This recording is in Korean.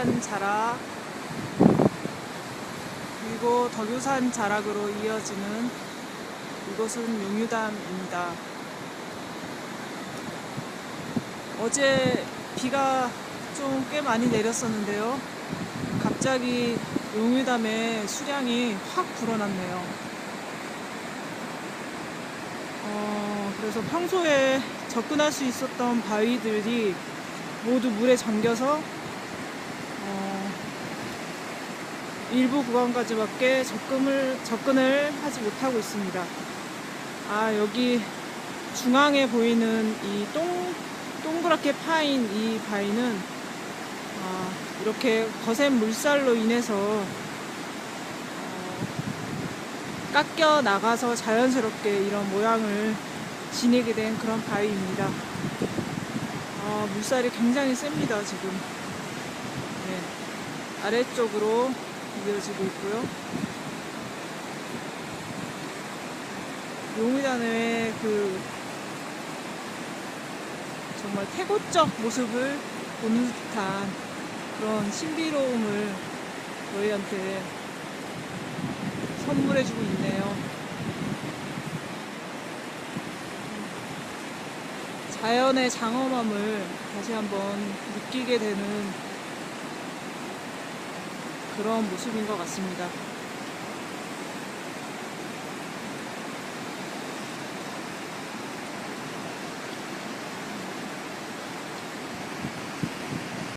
덕유산 자락 그리고 덕유산 자락으로 이어지는 이곳은 용유담입니다. 어제 비가 좀 꽤 많이 내렸었는데요. 갑자기 용유담의 수량이 확 불어났네요. 어, 그래서 평소에 접근할 수 있었던 바위들이 모두 물에 잠겨서 어, 일부 구간까지밖에 접근을, 접근을 하지 못하고 있습니다. 아, 여기 중앙에 보이는 이 동, 동그랗게 파인 이 바위는 아, 이렇게 거센 물살로 인해서 어, 깎여 나가서 자연스럽게 이런 모양을 지니게 된 그런 바위입니다. 아, 물살이 굉장히 셉니다, 지금. 네, 아래쪽으로 이어지고 있고요. 용의단의 그 정말 태고적 모습을 보는 듯한 그런 신비로움을 저희한테 선물해주고 있네요. 자연의 장엄함을 다시 한번 느끼게 되는 그런 모습인 것 같습니다.